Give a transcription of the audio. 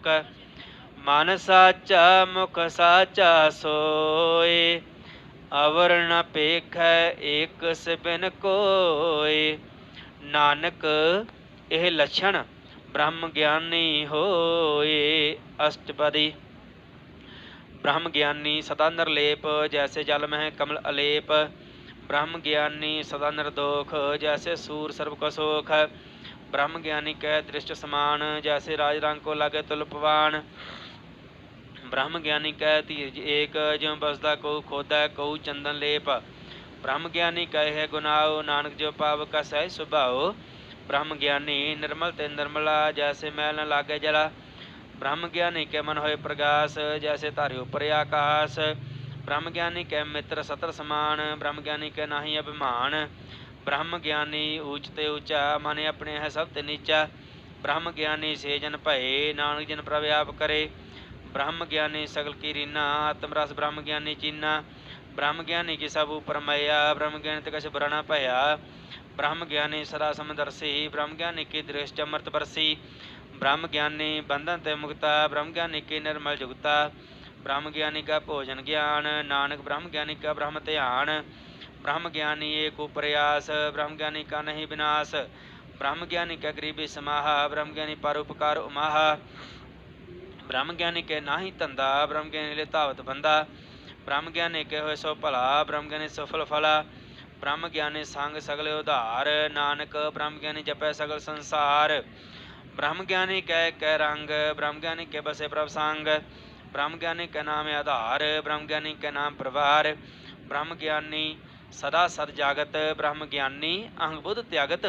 ਲੋਕ ਮਨ ਸਾਚਾ ਮੁਖ ਸਾਚਾ ਸੋਏ ਅਵਰ ਨ ਪੇਖੈ ਏਕ ਸਿਬਿਨ ਕੋਏ। ਨਾਨਕ, ਇਹ ਲਛਣ ਬ੍ਰਹਮ ਗਿਆਨੀ ਹੋਏ। ਅਸ਼ਟਪਦੀ, ਬ੍ਰਹਮ ਗਿਆਨੀ ਸਦਾ ਨਿਰਲੇਪ ਜੈਸੇ ਜਲ ਮਹਿ ਕਮਲ ਅਲੇਪ। ਬ੍ਰਹਮ ਗਿਆਨੀ ਸਦਾ ਨਿਰਦੋਖ ਜੈਸੇ ਸੂਰ ਸਰਬ ਕੋ ਸੋਖ। ਬ੍ਰਹਮ ਗਿਆਨੀ ਕੈ ਦ੍ਰਿਸ਼ਟ ਸਮਾਨ, ਜੈਸੇ ਰਾਜ ਰੰਗ ਕੋ ਲਾਗੇ ਤੁਲਪਵਾਨ ਬ੍ਰਹਮ ਗਿਆਨੀ ਕੈ ਧੀਰਜ ਏਕ, ਜਿਉ ਬਸਦਾ ਕੋ ਖੋਦਾ, ਕਉ ਚੰਦਨ ਲੇਪ। ਬ੍ਰਹਮ ਗਿਆਨੀ ਕਹੇ ਹੈ ਗੁਨਾਉ ਨਾਨਕ ਜੋ ਪਾਵ ਕਾ ਸਹਿ ਸੁਭਾਉ ਬ੍ਰਹਮ ਗਿਆਨੀ ਨਿਰਮਲ ਤੇ ਨਿਰਮਲਾ, ਜੈਸੇ ਮੈਲ ਨ ਲਾਗੇ ਜਲਾ। ਬ੍ਰਹਮ ਗਿਆਨੀ ਕੇ ਮਨ ਹੋਏ ਪ੍ਰਗਾਸ, ਜੈਸੇ ਧਾਰੇ ਉਪਰ ਆਕਾਸ। ਬ੍ਰਹਮ ਗਿਆਨੀ ਕੇ ਮਿੱਤਰ ਸਤਰ ਸਮਾਨ, ਬ੍ਰਹਮ ਗਿਆਨੀ ਕੇ ਨਾਹੀ ਅਭਿਮਾਨ। ਬ੍ਰਹਮ ਗਿਆਨੀ ਊਚ ਤੇ ਊਚਾ ਮਨ ਆਪਣੇ ਹੈ ਸਭ ਤੇ ਨੀਚਾ ਬ੍ਰਹਮ ਗਿਆਨੀ ਸੇ ਜਨ ਭਏ ਨਾਨਕ ਜਨ ਪ੍ਰਵਿਆਪ ਕਰੇ ਬ੍ਰਹਮ ਗਿਆਨੀ ਸਗਲ ਕੀ ਰੀਨਾ ਆਤਮ ਰਸ ਬ੍ਰਹਮ ਗਿਆਨੀ ਚੀਨਾ ਬ੍ਰਹਮ ਗਿਆਨੀ ਕੀ ਸਭ ਉਪਰ ਮਇਆ ਬ੍ਰਹਮ ਗਿਆਨੀ ਤੇ ਕਛ ਬਰਣਾ ਭਇਆ ਬ੍ਰਹਮ ਗਿਆਨੀ ਸਦਾ ਸਮਦਰਸੀ ਬ੍ਰਹਮ ਗਿਆਨੀ ਕੀ ਦ੍ਰਿਸ਼ਟ ਅੰਮ੍ਰਿਤ ਬਰਸੀ ਬ੍ਰਹਮ ਗਿਆਨੀ ਬੰਧਨ ਤੇ ਮੁਕਤਾ ਬ੍ਰਹਮ ਗਿਆਨੀ ਕੀ ਨਿਰਮਲ ਜੁਗਤਾ ਬ੍ਰਹਮ ਗਿਆਨੀ ਕਾ ਭੋਜਨ ਗਿਆਨ ਨਾਨਕ ਬ੍ਰਹਮ ਗਿਆਨੀ ਕਾ ਬ੍ਰਹਮ ਧਿਆਨ ਬ੍ਰਹਮ ਗਿਆਨੀ ਏਕ ਉਪਰਿਆਸ ਬ੍ਰਹਮ ਗਿਆਨੀ ਕਾ ਨਹੀਂ ਵਿਨਾਸ਼ ਬ੍ਰਹਮ ਗਿਆਨੀ ਕਾ ਗਰੀਬੀ ਸਮਾਹਾ ਬ੍ਰਹਮ ਗਿਆਨੀ ਪਰ ਉਪਕਾਰ ਉਮਾਹਾ ਬ੍ਰਹਮ ਗਿਆਨੀ ਕੇ ਨਾਹੀ ਧੰਦਾ ਬ੍ਰਹਮ ਗਿਆਨੀ ਲੈ ਧਾਵਤ ਬੰਦਾ ਬ੍ਰਹਮ ਗਿਆਨੀ ਕੇ ਹੋਏ ਸੋ ਭਲਾ ਬ੍ਰਹਮ ਗਿਆਨੀ ਸਫਲ ਫਲਾ ਬ੍ਰਹਮ ਗਿਆਨੀ ਸੰਗ ਸਗਲੇ ਉਧਾਰ ਨਾਨਕ ਬ੍ਰਹਮ ਗਿਆਨੀ ਜਪੈ ਸਗਲ ਸੰਸਾਰ ਬ੍ਰਹਮ ਗਿਆਨੀ ਕੈ ਕੈ ਰੰਗ ਬ੍ਰਹਮ ਗਿਆਨੀ ਕੇ ਬਸੇ ਪ੍ਰਭ ਸੰਗ ਬ੍ਰਹਮ ਗਿਆਨੀ ਕੈ ਨਾਮ ਆਧਾਰ ਬ੍ਰਹਮ ਗਿਆਨੀ ਕੈ ਨਾਮ ਪ੍ਰਵਾਰ ਬ੍ਰਹਮ ਗਿਆਨੀ ਸਦਾ ਸਦ ਜਾਗਤ ਬ੍ਰਹਮ ਗਿਆਨੀ ਅਹੰਗ ਬੁੱਧ ਤਿਆਗਤ